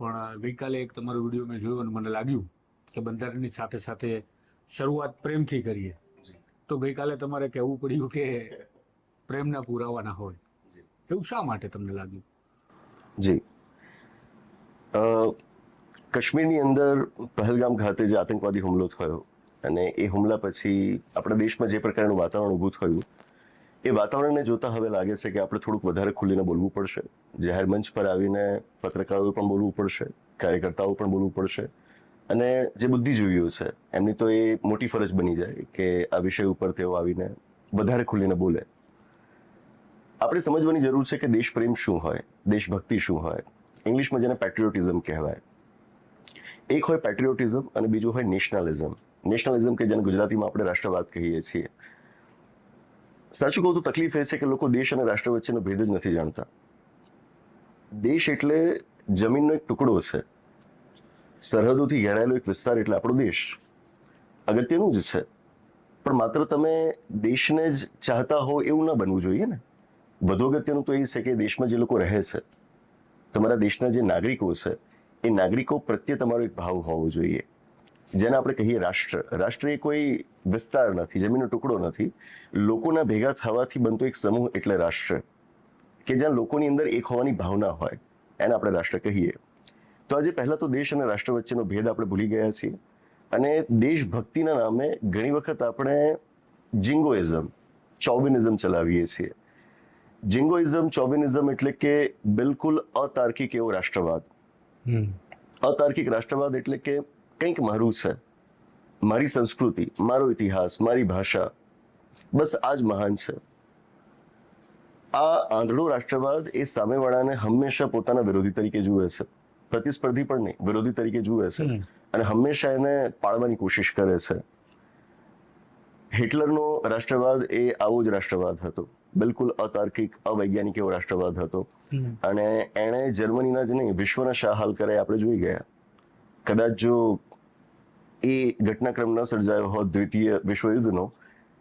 પણ ગઈકાલે એક તમારો વીડિયો મેં જોયો અને મને લાગ્યું કે બંધારણની સાથે સાથે શરૂઆત પ્રેમથી કરીએ. તો ગઈકાલે તમારે કહેવું પડ્યું કે પ્રેમના પુરાવા ના હોય એવું શા માટે તમને લાગ્યું? જી. અ, કાશ્મીરની અંદર પહેલગામ ખાતે જે આતંકવાદી હુમલો થયો અને એ હુમલા પછી આપણા દેશમાં જે પ્રકારનું વાતાવરણ ઊભું થયું એ વાતાવરણને જોતા હવે લાગે છે કે આપણે થોડુંક વધારે ખુલીને બોલવું પડશે. જાહેર મંચ પર આવીને પત્રકારોએ પણ બોલવું પડશે, કાર્યકર્તાઓ પણ બોલવું પડશે. અને જે બુદ્ધિજીવીઓ છે, એમની તો એ મોટી ફરજ બની જાય કે આ વિષય ઉપર તેઓ આવીને વધારે ખુલીને બોલે. આપણે સમજવાની જરૂર છે કે દેશપ્રેમ શું હોય, દેશભક્તિ શું હોય? ઇંગ્લિશમાં જેને પેટ્રિયોટિઝમ કહેવાય. એક હોય પેટ્રિયોટિઝમ અને બીજું હોય નેશનલિઝમ નેશનલિઝમ કે જેને ગુજરાતીમાં આપણે રાષ્ટ્રવાદ કહીએ છીએ. સાચું કહું તો તકલીફ એ છે કે લોકો દેશ અને રાષ્ટ્ર વચ્ચેનો ભેદ જ નથી જાણતા. દેશ એટલે જમીનનો એક ટુકડો છે. સરહદોથી ઘેરાયેલો એક વિસ્તાર એટલે આપણો દેશ. અગત્યનું જ છે. પણ માત્ર તમે દેશને જ ચાહતા હો એવું ના બનવું જોઈએ ને. વધુ અગત્યનું તો એ છે કે દેશમાં જે લોકો રહે છે, તમારા દેશના જે નાગરિકો છે, એ નાગરિકો પ્રત્યે તમારો એક ભાવ હોવો જોઈએ. જેને આપણે કહીએ રાષ્ટ્ર. રાષ્ટ્ર એ કોઈ વિસ્તાર નથી જમીનનો ટુકડો નથી. લોકોના ભેગા થવાથી બનતો એક સમૂહ એટલે રાષ્ટ્ર. કે જ્યાં લોકોની અંદર એક હોવાની ભાવના હોય એને આપણે રાષ્ટ્ર કહીએ. તો આજે પહેલાં તો દેશ અને રાષ્ટ્ર વચ્ચેનો ભેદ આપણે ભૂલી ગયા છીએ. અને દેશભક્તિના નામે ઘણી વખત આપણે જિંગોઇઝમ ચોવિનિઝમ ચલાવીએ છીએ. જિંગોઇઝમ ચોવિનિઝમ એટલે કે બિલકુલ અતાર્કિક એવો રાષ્ટ્રવાદ. અતાર્કિક રાષ્ટ્રવાદ એટલે કે કંઈક મારું છે. મારી સંસ્કૃતિ મારો ઇતિહાસ મારી ભાષા. બસ આ જ મહાન છે. આ આંધળો રાષ્ટ્રવાદ એ સામેવાળાને હંમેશા પોતાના વિરોધી તરીકે જુએ છે. પ્રતિસ્પર્ધી પણ નહીં વિરોધી તરીકે જુએ છે. અને હંમેશા એને પાળવાની કોશિશ કરે છે. હિટલરનો રાષ્ટ્રવાદ એ આવો જ રાષ્ટ્રવાદ હતો. બિલકુલ અતાર્કિક અવૈજ્ઞાનિક એવો રાષ્ટ્રવાદ હતો. અને એણે જર્મનીના જ નહીં વિશ્વના શાહ હાલ કરે આપણે જોઈ ગયા. કદાચ જો એ ઘટનાક્રમ ન સર્જાયો હોત દ્વિતીય વિશ્વયુદ્ધનો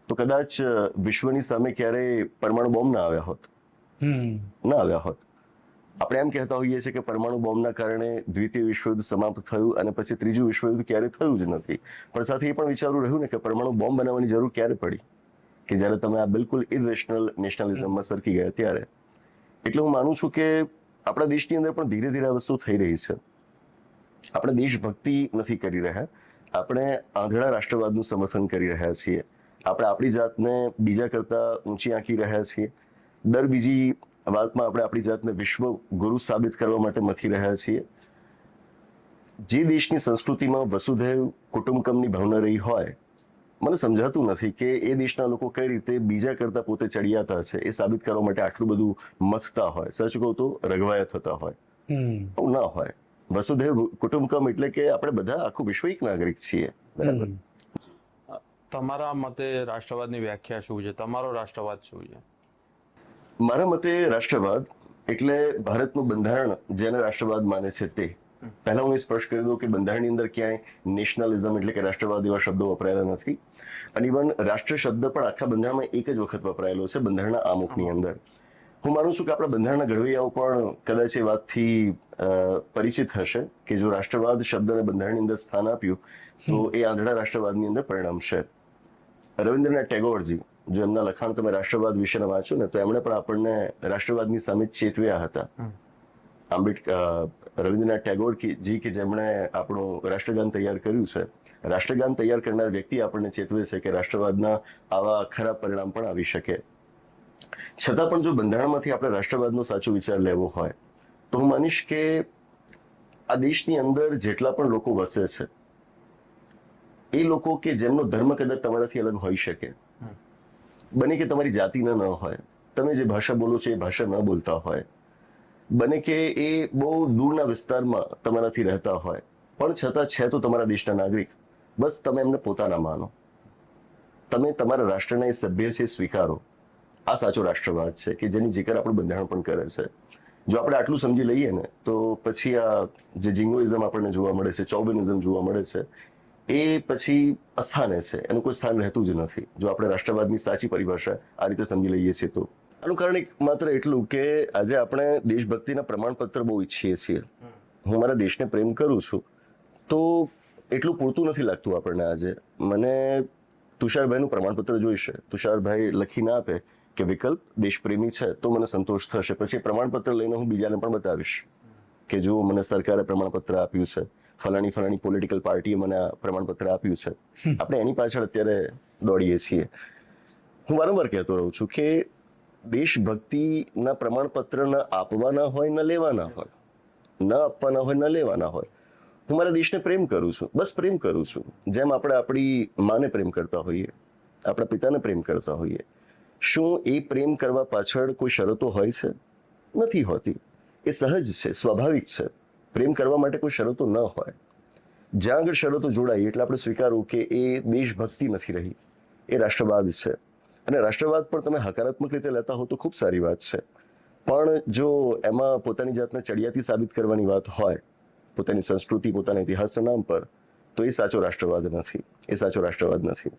તો કદાચ વિશ્વની સામે ક્યારેય પરમાણુ બોમ્બ ના આવ્યા હોત. ના આવ્યા હોત. આપણે એમ કહેતા હોઈએ છીએ કે પરમાણુ બોમ્બના કારણે દ્વિતીય વિશ્વયુદ્ધ સમાપ્ત થયું અને પછી ત્રીજું વિશ્વયુદ્ધ ક્યારે થયું જ નથી. પણ સાથે એ પણ વિચારવું રહ્યું ને કે પરમાણુ બોમ્બ બનાવવાની જરૂર ક્યારે પડી? કે જ્યારે તમે આ બિલકુલ ઇરેશનલ નેશનલિઝમમાં સરકી ગયા ત્યારે. એટલે હું માનું છું કે આપણા દેશની અંદર પણ ધીરે ધીરે આ વસ્તુ થઈ રહી છે. આપણે દેશભક્તિ નથી કરી રહ્યા. આપણે આંધળા રાષ્ટ્રવાદનું સમર્થન કરી રહ્યા છીએ. આપણે આપણી જાતને બીજા કરતા ઊંચી આંકી રહ્યા છીએ. દર બીજી વાતમાં આપણે આપણી જાતને વિશ્વ ગુરુ સાબિત કરવા માટે મથી રહ્યા છીએ. જે દેશની સંસ્કૃતિમાં વસુધૈવ કુટુંબકમની ભાવના રહી હોય મને સમજાતું નથી કે એ દેશના લોકો કઈ રીતે બીજા કરતા પોતે ચડિયાતા છે એ સાબિત કરવા માટે આટલું બધું મથતા હોય. સચ કહું તો રઘવાયા થતા હોય. ના હોય. વસુધૈવ કુટુંબકમ એટલે કે આપણે બધા આખું વિશ્વ એક નાગરિક છીએ. બરાબર? તમારા મતે રાષ્ટ્રવાદની વ્યાખ્યા શું છે? તમારો રાષ્ટ્રવાદ શું છે? મારા મતે રાષ્ટ્રવાદ એટલે ભારતનું બંધારણ જેને રાષ્ટ્રવાદ માને છે તે. પહેલા હું એ સ્પષ્ટ કરી દઉં કે બંધારણની અંદર ક્યાંય નેશનલિઝમ એટલે કે રાષ્ટ્રવાદ એવા શબ્દો વપરાયેલા નથી. અને ઇવન રાષ્ટ્ર શબ્દ પણ આખા બંધારણમાં એક જ વખત વપરાયેલો છે બંધારણના આમુખની અંદર. હું માનું છું કે આપણા બંધારણના ઘડવૈયાઓ પણ કદાચ એ વાતથી પરિચિત હશે કે જો રાષ્ટ્રવાદ શબ્દને બંધારણની અંદર સ્થાન આપ્યું તો એ આંધળા રાષ્ટ્રવાદની અંદર પરિણમશે રવિન્દ્રનાથ ટેગોરજી જો એમના લખાણ તમે રાષ્ટ્રવાદ વિશેના વાંચો ને તો એમણે પણ આપણને રાષ્ટ્રવાદની સામે ચેતવ્યા હતા. આંબેડકર રવિન્દ્રનાથ ટેગોર જી કે જેમણે આપણું રાષ્ટ્રગાન તૈયાર કર્યું છે રાષ્ટ્રગાન તૈયાર કરનાર વ્યક્તિ આપણને ચેતવે છે કે રાષ્ટ્રવાદના આવા ખરાબ પરિણામ પણ આવી શકે. છતાં પણ જો બંધારણમાંથી આપણે રાષ્ટ્રવાદનો સાચો વિચાર લેવો હોય તો હું માનીશ કે આ દેશની અંદર જેટલા પણ લોકો વસે છે એ લોકો કે જેમનો ધર્મ કદાચ તમારાથી અલગ હોઈ શકે. બને કે તમારી જાતિના ન હોય તમે જે ભાષા બોલો છો એ ભાષા ન બોલતા હોય બને કે એ બહુ દૂરના વિસ્તારમાં તમારાથી રહેતા હોય પણ છતાં છે તો તમારા દેશના નાગરિક. બસ તમે એમને પોતાના માનો. તમે તમારા રાષ્ટ્રના એ સભ્ય છે સ્વીકારો. આ સાચો રાષ્ટ્રવાદ છે કે જેની જીકર આપણું બંધારણ પણ કરે છે. જો આપણે આટલું સમજી લઈએ ને, તો પછી આ જે જિંગોઇઝમ આપણને જોવા મળે છે, ચોબિનિઝમ જોવા મળે છે, એ પછી અસ્થાને છે. એનું કોઈ સ્થાન રહેતું જ નથી. જો આપણે રાષ્ટ્રવાદની સાચી પરિભાષા આ રીતે સમજી લઈએ છીએ તો. આનું કારણ એક માત્ર એટલું કે આજે આપણે દેશભક્તિના પ્રમાણપત્ર બહુ ઈચ્છીએ છીએ. હું મારા દેશને પ્રેમ કરું છું, તો એટલું પૂરતું નથી લાગતું આપણને આજે. મને તુષારભાઈનું પ્રમાણપત્ર જોઈશે. તુષારભાઈ લખીને આપે કે વિકલ્પ દેશપ્રેમી છે તો મને સંતોષ થશે. પછી પ્રમાણપત્ર લઈને હું બીજાને પણ બતાવીશ કે જો મને સરકારે પ્રમાણપત્ર આપ્યું છે. ફલાણી ફલાણી પોલિટિકલ પાર્ટીએ મને આ પ્રમાણપત્ર આપ્યું છે. આપણે એની પાછળ અત્યારે દોડીએ છીએ. હું વારંવાર કહેતો રહું છું કે દેશભક્તિના પ્રમાણપત્ર ન આપવાના હોય ન લેવાના હોય ન આપવાના હોય ન લેવાના હોય. હું મારા દેશને પ્રેમ કરું છું. બસ પ્રેમ કરું છું. જેમ આપણે આપણી માને પ્રેમ કરતા હોઈએ આપણા પિતાને પ્રેમ કરતા હોઈએ શું એ પ્રેમ કરવા પાછળ કોઈ શરતો હોય છે? નથી હોતી. એ સહજ છે, સ્વાભાવિક છે. પ્રેમ કરવા માટે કોઈ શરતો ન હોય. જ્યાં આગળ શરતો જોડાઈ એટલે આપણે સ્વીકારવું કે એ દેશભક્તિ નથી રહી. એ રાષ્ટ્રવાદ છે. અને રાષ્ટ્રવાદ પણ તમે હકારાત્મક રીતે લેતા હો તો ખૂબ સારી વાત છે. પણ જો એમાં પોતાની જાતને ચડિયાતી સાબિત કરવાની વાત હોય, પોતાની સંસ્કૃતિ, પોતાના ઇતિહાસના નામ પર, તો એ સાચો રાષ્ટ્રવાદ નથી. એ સાચો રાષ્ટ્રવાદ નથી.